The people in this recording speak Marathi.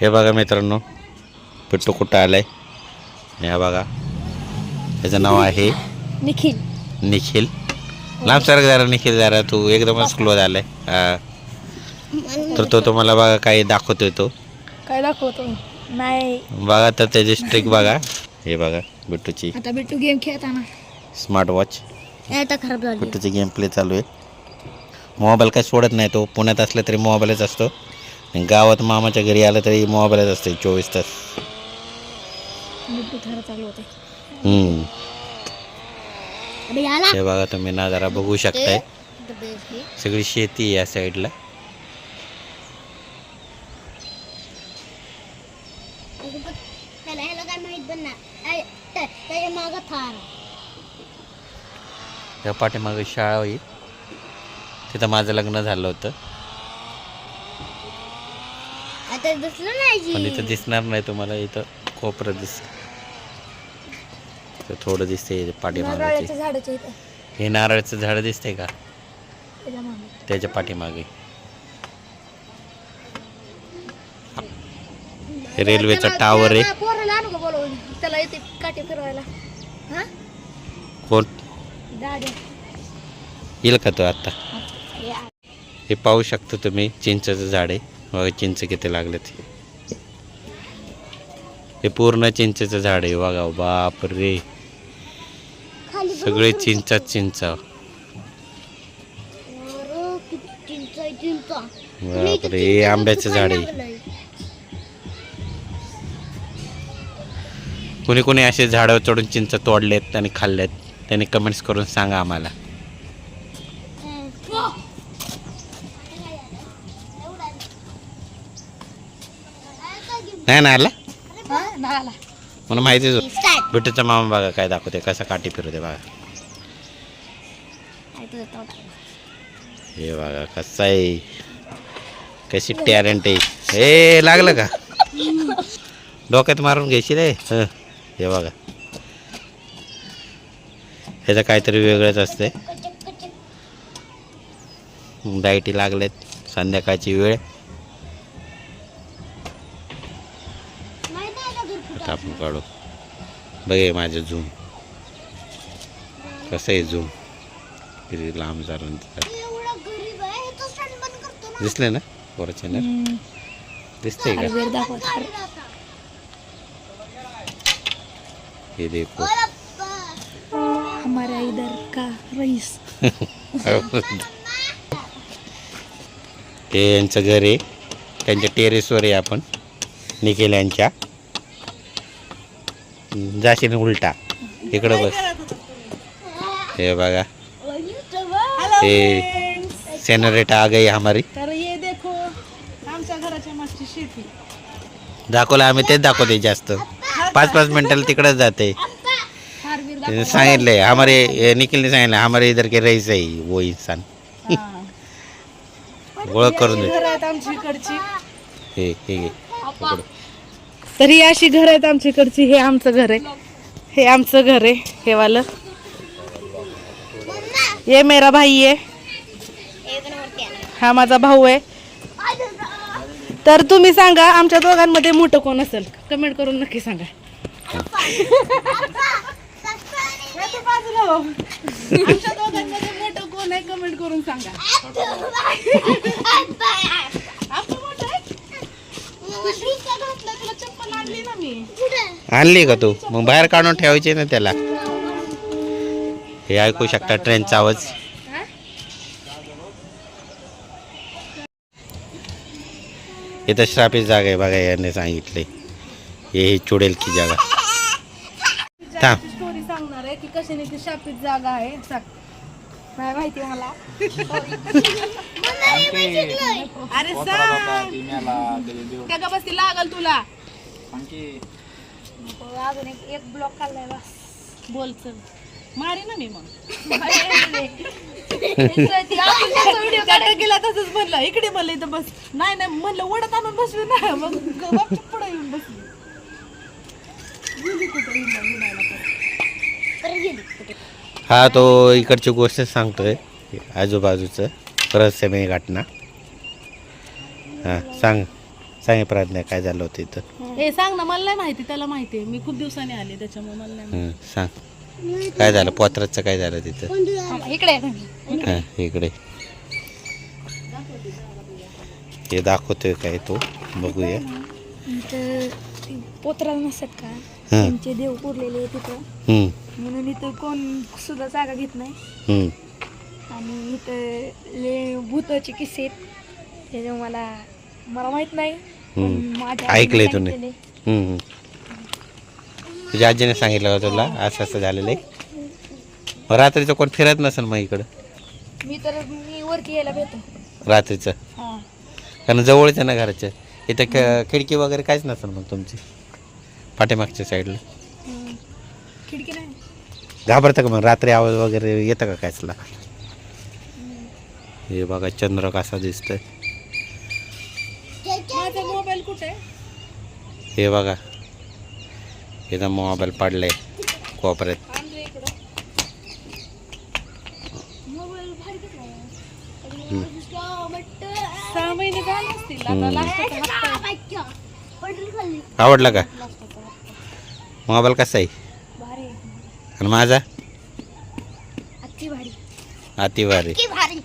हे बघा मित्रांनो पिट्टू कुठं आलाय? हे बघा. त्याचं नाव आहे निखिल. निखिल. लांब सारखं जरा निखिल जरा तू एकदमच क्लोज आलाय हा. तर तो तुम्हाला बघा काही दाखवतोय तो. काय दाखवतो? नाही. बघा तर त्याची स्ट्रिक बघा. हे बघा बिट्टूची आता बिट्टू गेम खेळताना. स्मार्ट वॉच आता खराब झाली. बिट्टूची गेम प्ले चालू आहे. मोबाईल काही सोडत नाही तो. पुण्यात असला तरी मोबाईलच असतो. आणि गावात मामाच्या घरी आलं तरी मोबाईलच असते चोवीस तास. हम्म. हे बघा तुम्ही नजारा बघू शकताय. सगळी शेती आहे या साईडला. त्याला ह्याला काय माहीत पण नाही त्याच्या मागं थार या पाठीमागे शाळा होई तिथं माझं लग्न झालं होतं. आता दिसलं नाही पण जी इथं दिसणार नाही तुम्हाला इथं कोपरं दिस थोडं दिसते पाठीमागे नारळाच्या झाडाच्या इथं. हे नारळाचं झाड दिसतंय का? त्याच्या मागं. त्याच्या पाठीमागे. हे रेल्वेचा टावर आहे. पोराला आणू का बोलवून? त्याला येते काठी फिरवायला. हा? कोण? येईल का तो आता? हे पाहू शकता तुम्ही चिंचेचं झाड आहे. बघा चिंच किती लागलेत. हे पूर्ण चिंचेचं झाड आहे बघा. बाप रे सगळे चिंचाच चिंचा. चिंच चिंच. बाप रे हे आंब्याचं झाड आहे. कोणी कोणी असे झाडावर चढून चिंच तोडलेत आणि खाल्लेत. त्यांनी कमेंट्स करून सांगा आम्हाला. नाही ना आला? नाला मला माहितीच होतं. बिट्टूचा मामा बघा काय दाखवते कसा काठी फिरवते बघा. हे बघा कसा आहे? कशी टॅलेंट आहे. हे लागलं का? डोक्यात मारून घ्यायची रे हं, हे बघा. ह्याचं काहीतरी वेगळंच असते डायटी लागलेत संध्याकाळची वेळ. आता आपण काढू. बघे माझं झूम. कसं आहे झूम? किती लांब झालं दिसले ना? पोरा चॅनल दिसतंय का? हे देखो हमारा इधर का रईस? हे यांचं घर आहे. त्यांच्या टेरेसवर आहे आपण. निखिल यांच्या. जाशील उलटा. इकडं बस हे बघा. हे सेनरेटर आ गई हमारी. तर ये देखो आमच्या घराच्या मागची शेती. दाखवलं आम्ही तेच दाखवते जास्त. पाच पाच मिनिटाला तिकडंच जाते. सांगितलंय हमारे निखिलने सांगितलं हमारे इधर के रईस आहे वो इंसान ओळख करून दे. घर आहेत आमची इकडची. हे हे. तर ही अशी घर आहेत आमची इकडची हे आमचं घर आहे. हे आमचं घर आहे हे वालं. ये मेरा भाई आहे हा माझा भाऊ आहे. तर तुम्ही सांगा आमच्या दोघांमध्ये मोठं कोण असेल? कमेंट करून नक्की सांगा. आमच्या दोघांमध्ये मोठं कोण आहे कमेंट करून सांगा. आपण मोठं आहे? तू shoes का घातला? तुला चप्पल आणली का तू? मग बाहेर काढून ठेवायची ना त्याला. हे ऐकू शकता ट्रेनचा आवाज. इथं श्रापित जागा आहे बघा याने सांगितले हे ही चुडेल की जागा. थांब. स्टोरी सांगणार आहे की कशाने ती शापित जागा आहे. सांग नाही माहिती मला. अरे सांग. त्या का बसती लागल तुला. अजून एक एक ब्लॉक काढलाय बस. बोल चल. मारी ना मी मग. व्हिडिओ गेला तसंच म्हणलं इकडे म्हणलं इथं बस. नाही नाही म्हणलं ओढत आणून बसली ना. मग पुढे येऊन बसली. गेली कुठं? हिंडा- हिंडायला तर. हा तो इकडची गोष्ट सांगतोय आजूबाजूचं. रहस्यमय घटना हां सांग. सांगे प्राज्ञा काय झालं होतं इथं? हे सांग ना मला नाही माहिती त्याला माहिती आहे. मी खूप दिवसांनी आले त्याच्यामुळे मला नाही हं, सांग. काय झालं? पोत्राचं काय झालं तिथं? इकडे हा इकडे. हे दाखवतोय काय तो? बघूया. पोत्रा नसतात का? हं, त्यांचे देव पुरलेले तिथं हं, म्हणून इथं कोण सुद्धा जागा घेत नाही. हं. आणि इथं ले भूताचे किस्से आहेत. त्याचे मला मला माहीत नाही पण. माझ्या ऐकलंय. तुझ्या आजीने सांगितलं होतं तुला असं असं झालेलं आहे मग रात्रीचं कोण फिरत नसेल मग इकडं? मी तर मी वरती यायला भेटतो. रात्रीचं? हा. कारण जवळच आहे ना घराच्या इथं ख खिडकी वगैरे काहीच नसेल मग तुमची. पाठीमागच्या साईडला. खिडकी नाही. घाबरतं का मग? रात्री आवाज वगैरे येतं का कायचला हे बघा चंद्र कसा दिसतोय. मोबाईल कुठे? हे बघा. इथं मोबाईल पडलाय कोपऱ्यात. आणलं इकडं. सहा महिने झाले असतील. आता हम्म. लास्टचा हप्ता आहे. पडली खाल्ली आवडला का? मोबाईल कसा आहे? भारी आहे. आणि माझा? आजची भारी. अति भारी. भारी.